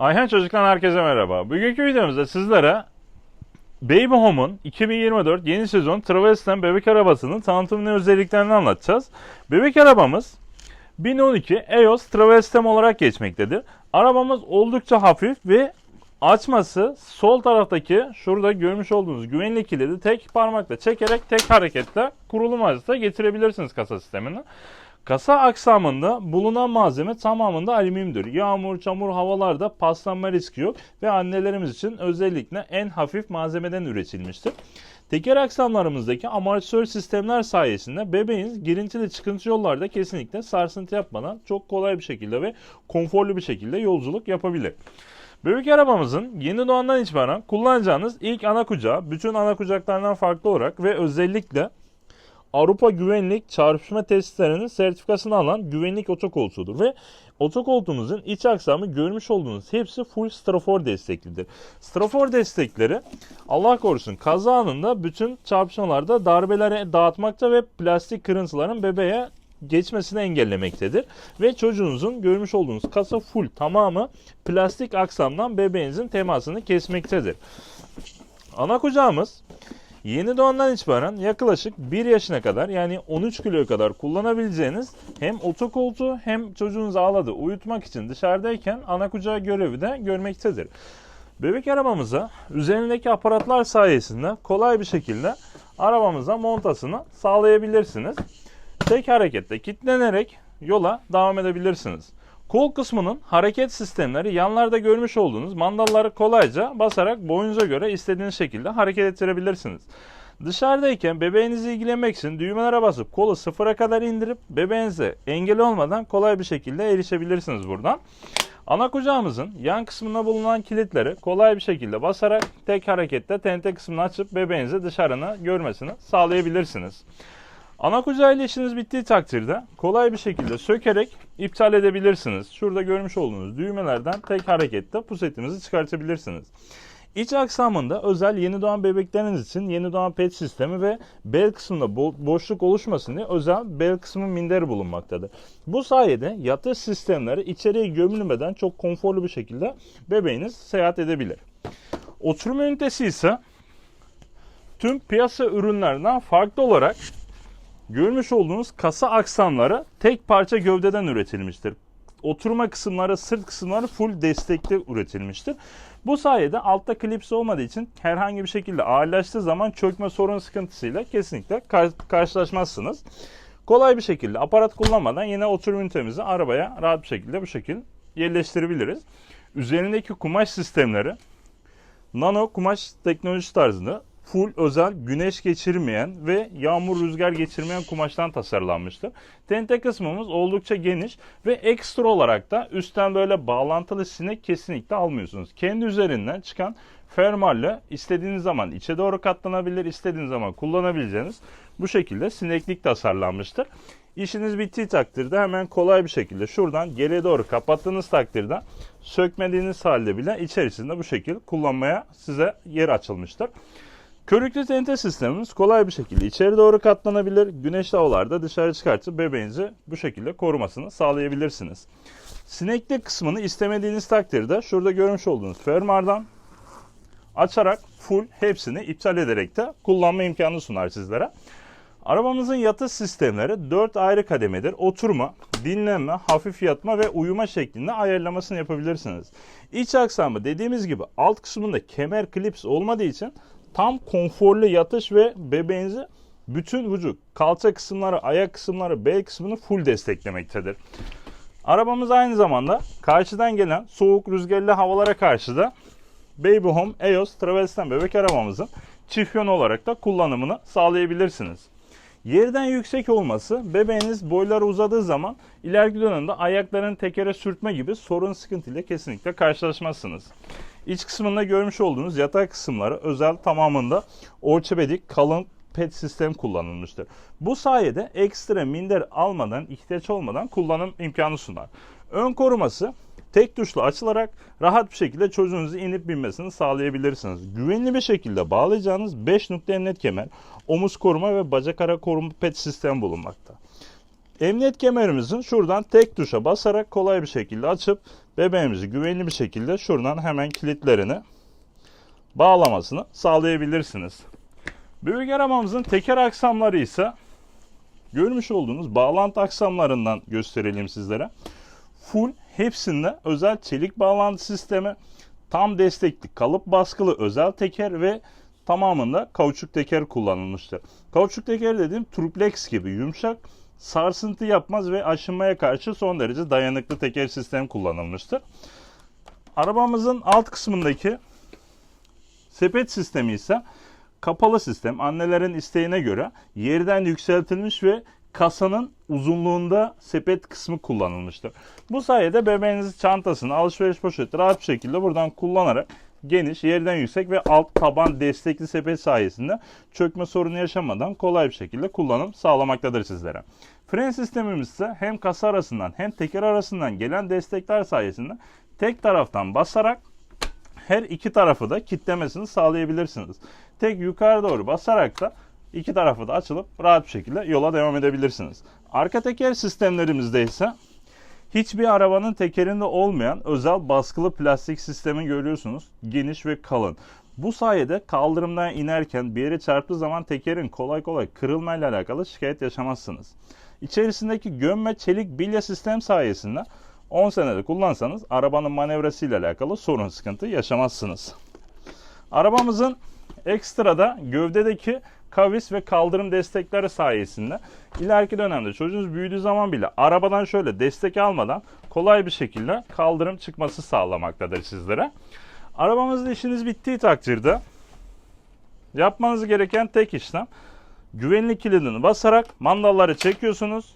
Ayhan Çocuk'tan herkese merhaba. Bugünkü videomuzda sizlere Baby Home'un 2024 yeni sezon Travesten bebek arabasının tanıtım ve özelliklerini anlatacağız. Bebek arabamız 1012 EOS Travestem olarak geçmektedir. Arabamız oldukça hafif ve açması sol taraftaki şurada görmüş olduğunuz güvenlik kilidi tek parmakla çekerek tek hareketle kurulum hızla getirebilirsiniz kasa sistemini. Kasa aksamında bulunan malzeme tamamında alüminyumdur. Yağmur, çamur havalarda paslanma riski yok ve annelerimiz için özellikle en hafif malzemeden üretilmiştir. Teker aksamlarımızdaki amortisör sistemler sayesinde bebeğiniz girintili çıkıntı yollarda kesinlikle sarsıntı yapmadan çok kolay bir şekilde ve konforlu bir şekilde yolculuk yapabilir. Bebek arabamızın yeni doğandan itibaren kullanacağınız ilk ana kucağı bütün ana kucaklardan farklı olarak ve özellikle Avrupa Güvenlik Çarpışma Testlerinin sertifikasını alan güvenlik otokoltuğudur ve otokoltuğumuzun iç aksamı görmüş olduğunuz hepsi full strafor desteklidir. Strafor destekleri Allah korusun kaza anında bütün çarpışmalarda darbeleri dağıtmakta ve plastik kırıntıların bebeğe geçmesini engellemektedir. Ve çocuğunuzun görmüş olduğunuz kasa full tamamı plastik aksamdan bebeğinizin temasını kesmektedir. Ana kucağımız Yeni doğandan itibaren yaklaşık 1 yaşına kadar yani 13 kiloya kadar kullanabileceğiniz hem otokoltuğu hem çocuğunuzu ağladı uyutmak için dışarıdayken ana kucağı görevi de görmektedir. Bebek arabamıza üzerindeki aparatlar sayesinde kolay bir şekilde arabamıza montasını sağlayabilirsiniz. Tek harekette kilitlenerek yola devam edebilirsiniz. Kol kısmının hareket sistemleri yanlarda görmüş olduğunuz mandalları kolayca basarak boyunuza göre istediğiniz şekilde hareket ettirebilirsiniz. Dışarıdayken bebeğinizi ilgilenmek için düğmelere basıp kolu sıfıra kadar indirip bebeğinize engel olmadan kolay bir şekilde erişebilirsiniz buradan. Ana kucağımızın yan kısmında bulunan kilitleri kolay bir şekilde basarak tek harekette tente kısmını açıp bebeğinizi dışarını görmesini sağlayabilirsiniz. Ana kucağıyla işiniz bittiği takdirde kolay bir şekilde sökerek iptal edebilirsiniz. Şurada görmüş olduğunuz düğmelerden tek harekette pusetinizi çıkartabilirsiniz. İç aksamında özel yeni doğan bebekleriniz için yeni doğan pet sistemi ve bel kısmında bo- boşluk oluşmasın diye özel bel kısmı minderi bulunmaktadır. Bu sayede yatış sistemleri içeriye gömülmeden çok konforlu bir şekilde bebeğiniz seyahat edebilir. Oturma ünitesi ise tüm piyasa ürünlerinden farklı olarak Görmüş olduğunuz kasa aksamları tek parça gövdeden üretilmiştir. Oturma kısımları, sırt kısımları full destekli üretilmiştir. Bu sayede altta klips olmadığı için herhangi bir şekilde ağırlaştığı zaman çökme sorun sıkıntısıyla kesinlikle kar- karşılaşmazsınız. Kolay bir şekilde aparat kullanmadan yine oturma ünitemizi arabaya rahat bir şekilde bu şekilde yerleştirebiliriz. Üzerindeki kumaş sistemleri nano kumaş teknolojisi tarzında full özel güneş geçirmeyen ve yağmur rüzgar geçirmeyen kumaştan tasarlanmıştır. Tente kısmımız oldukça geniş ve ekstra olarak da üstten böyle bağlantılı sinek kesinlikle almıyorsunuz. Kendi üzerinden çıkan fermuarla istediğiniz zaman içe doğru katlanabilir, istediğiniz zaman kullanabileceğiniz bu şekilde sineklik tasarlanmıştır. İşiniz bittiği takdirde hemen kolay bir şekilde şuradan geriye doğru kapattığınız takdirde sökmediğiniz halde bile içerisinde bu şekilde kullanmaya size yer açılmıştır. Körüklü tente sistemimiz kolay bir şekilde içeri doğru katlanabilir. Güneşli havalarda dışarı çıkartıp bebeğinizi bu şekilde korumasını sağlayabilirsiniz. Sinekli kısmını istemediğiniz takdirde şurada görmüş olduğunuz fermuardan açarak full hepsini iptal ederek de kullanma imkanı sunar sizlere. Arabamızın yatış sistemleri 4 ayrı kademedir. Oturma, dinlenme, hafif yatma ve uyuma şeklinde ayarlamasını yapabilirsiniz. İç aksamı dediğimiz gibi alt kısmında kemer klips olmadığı için tam konforlu yatış ve bebeğinizi bütün vücut, kalça kısımları, ayak kısımları, bel kısmını full desteklemektedir. Arabamız aynı zamanda karşıdan gelen soğuk rüzgarlı havalara karşı da Baby Home EOS Travelsten bebek arabamızın çift yön olarak da kullanımını sağlayabilirsiniz. Yerden yüksek olması bebeğiniz boyları uzadığı zaman ileriki dönemde ayaklarını tekere sürtme gibi sorun sıkıntıyla kesinlikle karşılaşmazsınız. İç kısmında görmüş olduğunuz yatak kısımları özel tamamında ortopedik kalın pet sistem kullanılmıştır. Bu sayede ekstra minder almadan, ihtiyaç olmadan kullanım imkanı sunar. Ön koruması tek tuşla açılarak rahat bir şekilde çocuğunuzu inip binmesini sağlayabilirsiniz. Güvenli bir şekilde bağlayacağınız 5 nokta emniyet kemer, omuz koruma ve bacak ara koruma pet sistem bulunmakta. Emniyet kemerimizin şuradan tek tuşa basarak kolay bir şekilde açıp bebeğimizi güvenli bir şekilde şuradan hemen kilitlerini bağlamasını sağlayabilirsiniz. Bebek arabamızın teker aksamları ise görmüş olduğunuz bağlantı aksamlarından gösterelim sizlere. Full hepsinde özel çelik bağlantı sistemi, tam destekli kalıp baskılı özel teker ve tamamında kauçuk teker kullanılmıştır. Kauçuk teker dediğim triplex gibi yumuşak, sarsıntı yapmaz ve aşınmaya karşı son derece dayanıklı teker sistem kullanılmıştır. Arabamızın alt kısmındaki sepet sistemi ise kapalı sistem. Annelerin isteğine göre yerden yükseltilmiş ve kasanın uzunluğunda sepet kısmı kullanılmıştır. Bu sayede bebeğinizin çantasını alışveriş poşeti rahat bir şekilde buradan kullanarak geniş, yerden yüksek ve alt taban destekli sepet sayesinde çökme sorunu yaşamadan kolay bir şekilde kullanım sağlamaktadır sizlere. Fren sistemimiz ise hem kasa arasından hem teker arasından gelen destekler sayesinde tek taraftan basarak her iki tarafı da kitlemesini sağlayabilirsiniz. Tek yukarı doğru basarak da iki tarafı da açılıp rahat bir şekilde yola devam edebilirsiniz. Arka teker sistemlerimizde ise hiçbir arabanın tekerinde olmayan özel baskılı plastik sistemi görüyorsunuz. Geniş ve kalın. Bu sayede kaldırımdan inerken bir yere çarptığı zaman tekerin kolay kolay kırılmayla alakalı şikayet yaşamazsınız. İçerisindeki gömme çelik bilye sistem sayesinde 10 senede kullansanız arabanın manevrasıyla alakalı sorun sıkıntı yaşamazsınız. Arabamızın ekstrada gövdedeki kavis ve kaldırım destekleri sayesinde ileriki dönemde çocuğunuz büyüdüğü zaman bile arabadan şöyle destek almadan kolay bir şekilde kaldırım çıkması sağlamaktadır sizlere. Arabamızda işiniz bittiği takdirde yapmanız gereken tek işlem güvenlik kilidini basarak mandalları çekiyorsunuz.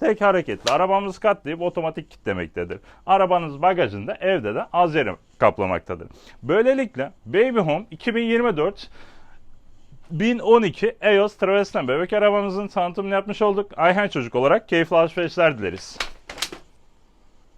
Tek hareketle arabamızı katlayıp otomatik kilitlemektedir. Arabanız bagajında evde de az yeri kaplamaktadır. Böylelikle Baby Home 2024 1012 EOS Travesten bebek arabamızın tanıtımını yapmış olduk. Ayhan Çocuk olarak keyifli alışverişler dileriz.